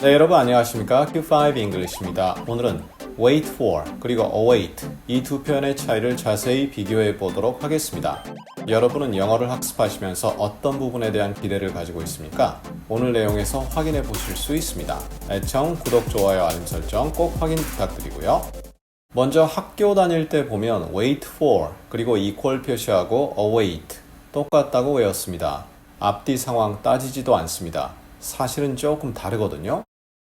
네, 여러분 안녕하십니까? Q5 English입니다. 오늘은 wait for 그리고 await 이 두 표현의 차이를 자세히 비교해 보도록 하겠습니다. 여러분은 영어를 학습하시면서 어떤 부분에 대한 기대를 가지고 있습니까? 오늘 내용에서 확인해 보실 수 있습니다. 애청, 구독, 좋아요, 알림 설정 꼭 확인 부탁드리고요. 먼저 학교 다닐 때 보면 wait for 그리고 equal 표시하고 await 똑같다고 외웠습니다. 앞뒤 상황 따지지도 않습니다. 사실은 조금 다르거든요.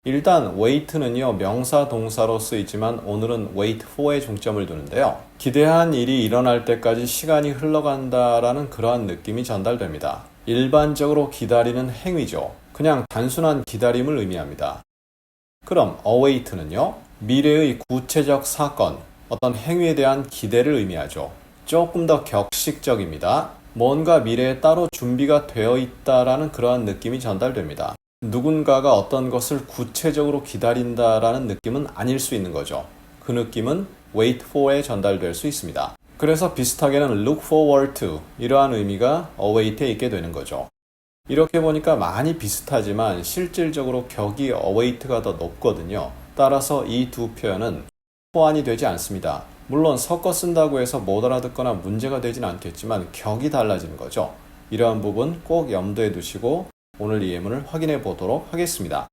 일단 wait는요 명사 동사로 쓰이지만 오늘은 wait for에 중점을 두는데요. 기대한 일이 일어날 때까지 시간이 흘러간다라는 그러한 느낌이 전달됩니다. 일반적으로 기다리는 행위죠. 그냥 단순한 기다림을 의미합니다. 그럼 await는요 미래의 구체적 사건, 어떤 행위에 대한 기대를 의미하죠. 조금 더 격식적입니다. 뭔가 미래에 따로 준비가 되어 있다라는 그러한 느낌이 전달됩니다. 누군가가 어떤 것을 구체적으로 기다린다라는 느낌은 아닐 수 있는 거죠. 그 느낌은 wait for에 전달될 수 있습니다. 그래서 비슷하게는 look forward to 이러한 의미가 await에 있게 되는 거죠. 이렇게 보니까 많이 비슷하지만 실질적으로 격이 await가 더 높거든요. 따라서 이 두 표현은 호환이 되지 않습니다. 물론 섞어 쓴다고 해서 못 알아듣거나 문제가 되진 않겠지만 격이 달라지는 거죠. 이러한 부분 꼭 염두에 두시고 오늘 이 예문을 확인해 보도록 하겠습니다.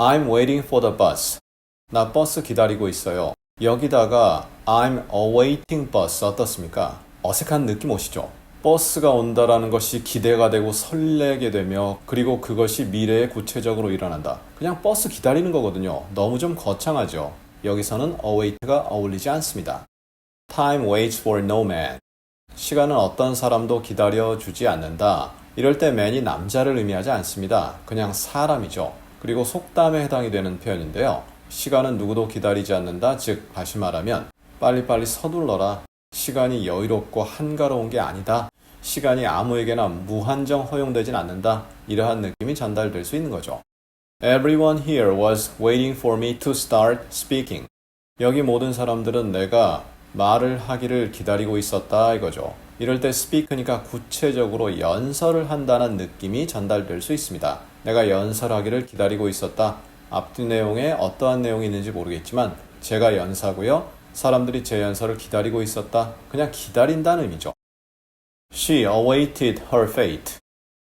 I'm waiting for the bus. 나 버스 기다리고 있어요. 여기다가 I'm awaiting bus 어떻습니까? 어색한 느낌 오시죠? 버스가 온다라는 것이 기대가 되고 설레게 되며 그리고 그것이 미래에 구체적으로 일어난다. 그냥 버스 기다리는 거거든요. 너무 좀 거창하죠. 여기서는 await가 어울리지 않습니다. Time waits for no man. 시간은 어떤 사람도 기다려 주지 않는다. 이럴 때 man이 남자를 의미하지 않습니다. 그냥 사람이죠. 그리고 속담에 해당이 되는 표현인데요. 시간은 누구도 기다리지 않는다. 즉, 다시 말하면 빨리빨리 서둘러라. 시간이 여유롭고 한가로운 게 아니다. 시간이 아무에게나 무한정 허용되진 않는다. 이러한 느낌이 전달될 수 있는 거죠. Everyone here was waiting for me to start speaking. 여기 모든 사람들은 내가 말을 하기를 기다리고 있었다 이거죠. 이럴 때 speak니까 구체적으로 연설을 한다는 느낌이 전달될 수 있습니다. 내가 연설하기를 기다리고 있었다. 앞뒤 내용에 어떠한 내용이 있는지 모르겠지만 제가 연사고요. 사람들이 제 연설을 기다리고 있었다. 그냥 기다린다는 의미죠. She awaited her fate.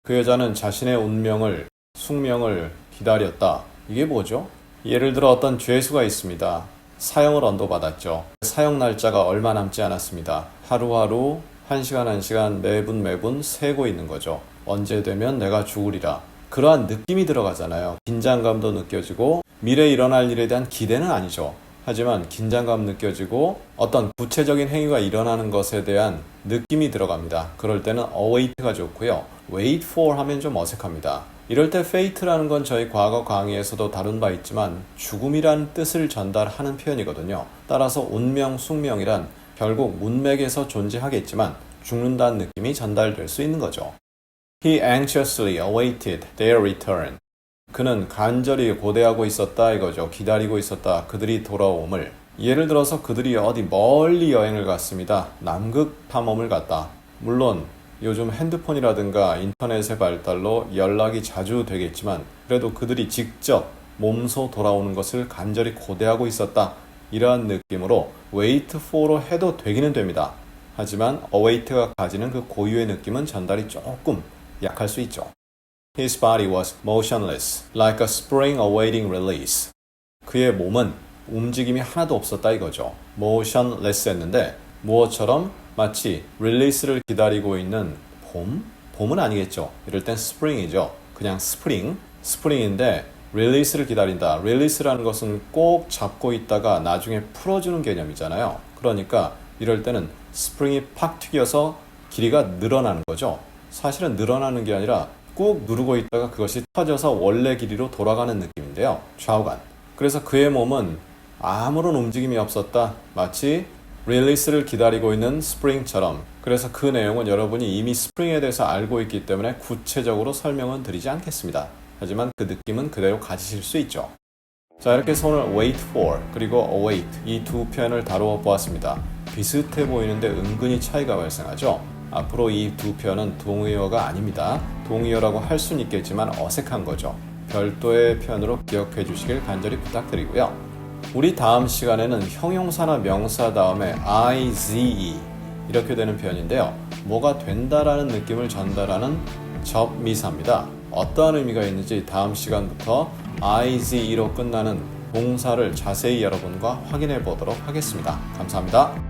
그 여자는 자신의 운명을, 숙명을 기다렸다. 이게 뭐죠? 예를 들어 어떤 죄수가 있습니다. 사형을 언도받았죠. 사형 날짜가 얼마 남지 않았습니다. 하루하루, 한 시간 한 시간, 매분 매분 세고 있는 거죠. 언제 되면 내가 죽으리라. 그러한 느낌이 들어가잖아요. 긴장감도 느껴지고 미래에 일어날 일에 대한 기대는 아니죠. 하지만 긴장감 느껴지고 어떤 구체적인 행위가 일어나는 것에 대한 느낌이 들어갑니다. 그럴 때는 await가 좋고요. wait for 하면 좀 어색합니다. 이럴 때 fate라는 건 저희 과거 강의에서도 다룬 바 있지만 죽음이란 뜻을 전달하는 표현이거든요. 따라서 운명, 숙명이란 결국 문맥에서 존재하겠지만 죽는다는 느낌이 전달될 수 있는 거죠. He anxiously awaited their return. 그는 간절히 고대하고 있었다 이거죠. 기다리고 있었다. 그들이 돌아옴을. 예를 들어서 그들이 어디 멀리 여행을 갔습니다. 남극 탐험을 갔다. 물론 요즘 핸드폰이라든가 인터넷의 발달로 연락이 자주 되겠지만 그래도 그들이 직접 몸소 돌아오는 것을 간절히 고대하고 있었다. 이러한 느낌으로 wait for로 해도 되기는 됩니다. 하지만 await가 가지는 그 고유의 느낌은 전달이 조금 약할 수 있죠. His body was motionless, like a spring awaiting release. 그의 몸은 움직임이 하나도 없었다 이거죠. motionless 했는데 무엇처럼 마치 릴리스를 기다리고 있는 봄? 봄은 아니겠죠. 이럴 땐 spring이죠. 그냥 spring, spring인데 릴리스를 기다린다. 릴리스라는 것은 꼭 잡고 있다가 나중에 풀어주는 개념이잖아요. 그러니까 이럴 때는 스프링이 팍 튀겨서 길이가 늘어나는 거죠. 사실은 늘어나는 게 아니라 꾹 누르고 있다가 그것이 터져서 원래 길이로 돌아가는 느낌인데요. 좌우간. 그래서 그의 몸은 아무런 움직임이 없었다. 마치 릴리스를 기다리고 있는 스프링처럼. 그래서 그 내용은 여러분이 이미 스프링에 대해서 알고 있기 때문에 구체적으로 설명은 드리지 않겠습니다. 하지만 그 느낌은 그대로 가지실 수 있죠. 자, 이렇게 오늘 wait for 그리고 await 이 두 표현을 다루어 보았습니다. 비슷해 보이는데 은근히 차이가 발생하죠. 앞으로 이 두 표현은 동의어가 아닙니다. 동의어라고 할 수는 있겠지만 어색한 거죠. 별도의 표현으로 기억해 주시길 간절히 부탁드리고요. 우리 다음 시간에는 형용사나 명사 다음에 IZE 이렇게 되는 표현인데요. 뭐가 된다라는 느낌을 전달하는 접미사입니다. 어떠한 의미가 있는지 다음 시간부터 IZE로 끝나는 동사를 자세히 여러분과 확인해 보도록 하겠습니다. 감사합니다.